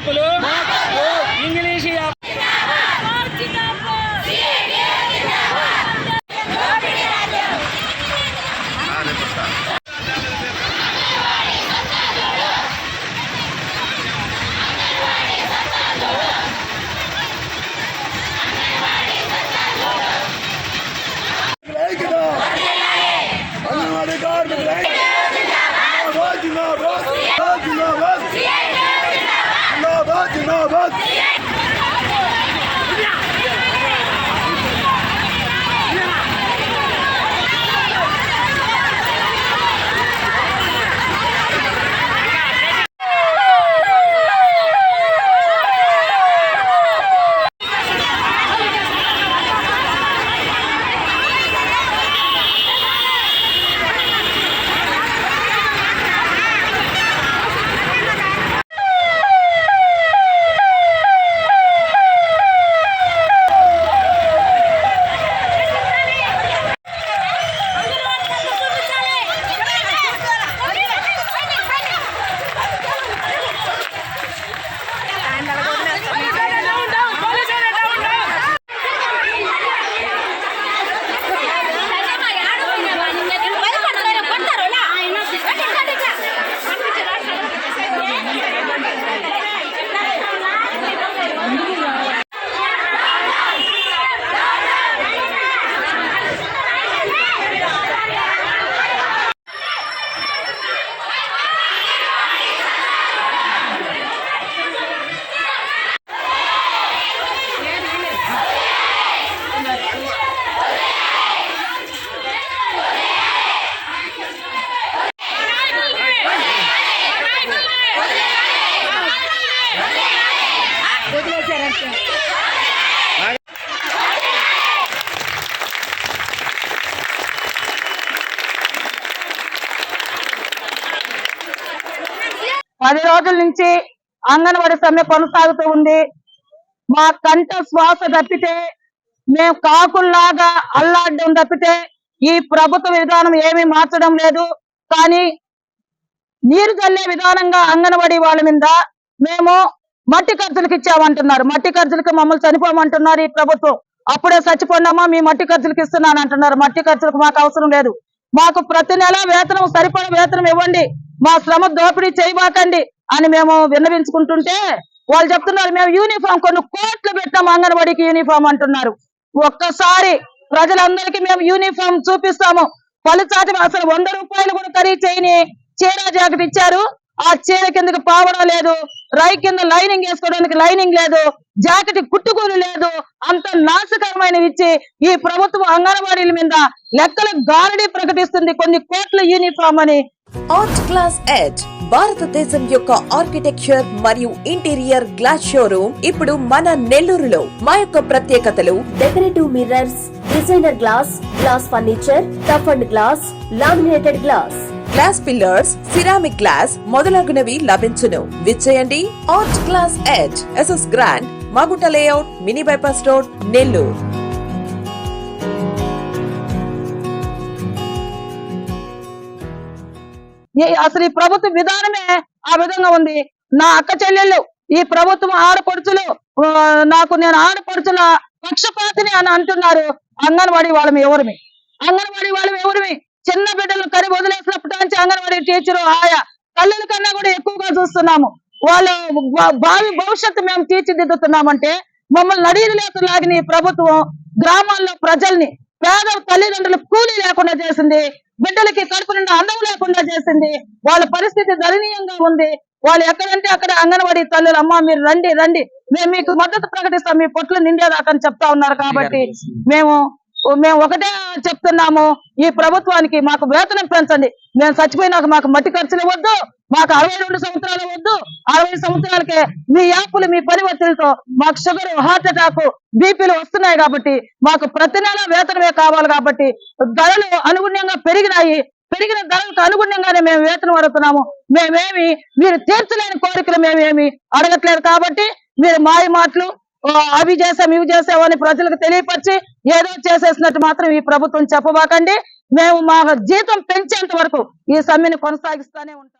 యాప్లు ఇంగ్లీష్ জিন্দাবাদ పది రోజుల నుంచి అంగన్వాడీ సమ్మె కొనసాగుతూ ఉంది. మా కంట శ్వాస తప్పితే మేము కాకుల్లాగా అల్లాడడం తప్పితే ఈ ప్రభుత్వ విధానం ఏమీ మార్చడం లేదు. కానీ నీరు చల్లే విధానంగా అంగన్వాడీ వాళ్ళ మీద మేము మట్టి ఖర్చులకు ఇచ్చామంటున్నారు. మట్టి ఖర్చులకు మమ్మల్ని చనిపోమంటున్నారు ఈ ప్రభుత్వం. అప్పుడే చచ్చిపోయినామా మీ మట్టి ఖర్చులకు ఇస్తున్నాను అంటున్నారు. మట్టి ఖర్చులకు మాకు అవసరం లేదు. మాకు ప్రతి నెల వేతనం సరిపడ వేతనం ఇవ్వండి. మా శ్రమ దోపిడీ చేయబాకండి అని మేము విన్నవించుకుంటుంటే వాళ్ళు చెప్తున్నారు మేము యూనిఫామ్ కొన్ని కోట్లు పెట్టాం అంగన్వాడీకి యూనిఫామ్ అంటున్నారు. ఒక్కసారి ప్రజలందరికీ మేము యూనిఫామ్ చూపిస్తాము. పలుచాటి అసలు వంద రూపాయలు కూడా ఖరీదు చేయని చీర జాకెట్ ఇచ్చారు. ఆ చీర కిందకి పావడం లేదు రై కింద లైనింగ్ వేసుకోవడానికి లైనింగ్ లేదు జాకెట్ కుట్టుకూలు లేదు అంత నాశకరమైనవి ఇచ్చి ఈ ప్రభుత్వం అంగన్వాడీల మీద లెక్కల గారడి ప్రకటిస్తుంది. కొన్ని కోట్ల యూనిఫామ్ అని. ఆర్ట్ క్లాస్ ఎడ్జ్ భారతదేశం యొక్క ఆర్కిటెక్చర్ మరియు ఇంటీరియర్ గ్లాస్ షోరూమ్ ఇప్పుడు మన నెల్లూరులో. మా యొక్క ప్రత్యేకతలు decorative mirrors designer glass glass furniture tough and glass laminated glass glass pillars ceramic glass మొదలగునవి లభించును. విచ్చేయండి art class edge SS grand Magunta layout mini bypass road Nellore అసలు ఈ ప్రభుత్వ విధానమే ఆ విధంగా ఉంది? నా అక్క చెల్లెళ్ళు ఈ ప్రభుత్వం ఆడపడుచులు నాకు నేను ఆడపడుచుల పక్షపాతిని అని అంటున్నారు. అంగన్వాడీ వాళ్ళమి ఎవరిమి? అంగన్వాడీ వాళ్ళమి ఎవరిమి? చిన్న బిడ్డలు కని వదిలేసినప్పటి నుంచి అంగన్వాడీ టీచరు ఆయా తల్లుల కన్నా కూడా ఎక్కువగా చూస్తున్నాము. వాళ్ళు భావి భవిష్యత్తు మేము తీర్చిదిద్దుతున్నామంటే మమ్మల్ని నడీలు లేకులాగిన ఈ ప్రభుత్వం గ్రామాల్లో ప్రజల్ని పేద తల్లిదండ్రులు కూలీ లేకుండా చేసింది బిడ్డలకి కడుపు నిండా అన్నం లేకుండా చేసింది వాళ్ళ పరిస్థితి దయనీయంగా ఉంది. వాళ్ళు ఎక్కడంటే అక్కడ అంగన్వాడీ తల్లులు అమ్మ మీరు రండి రండి మేము మీకు మద్దతు ప్రకటిస్తాం మీ పొట్లు నిండేదాకా అని చెప్తా ఉన్నారు కాబట్టి మేము మేము ఒకటే చెప్తున్నాము ఈ ప్రభుత్వానికి మాకు వేతనం పెంచండి. మేము చచ్చిపోయినాక మాకు మట్టి ఖర్చులు వద్దు మాకు అరవై రెండు సంవత్సరాలు వద్దు అరవై సంవత్సరాలకే మీ యాప్లు మీ పని ఒత్తిడితో మాకు షుగర్ హార్ట్ అటాక్ బీపీలు వస్తున్నాయి కాబట్టి మాకు ప్రతి నెల వేతనమే కావాలి కాబట్టి ధరలు అనుగుణ్యంగా పెరిగినాయి. పెరిగిన ధరలకు అనుగుణ్యంగానే మేము వేతనం అడుగుతున్నాము. మేమేమి మీరు తీర్చలేని కోరికలు మేమేమి అడగట్లేదు కాబట్టి మీరు మాయ మాటలు అవి చేసాం ఇవి చేసామని ప్రజలకు తెలియపరిచి ఏదో చేసేసినట్టు మాత్రం ఈ ప్రభుత్వం చెప్పబాకండి. మేము మా జీతం పెంచేంత వరకు ఈ సమ్మెను కొనసాగిస్తానే ఉంటాం.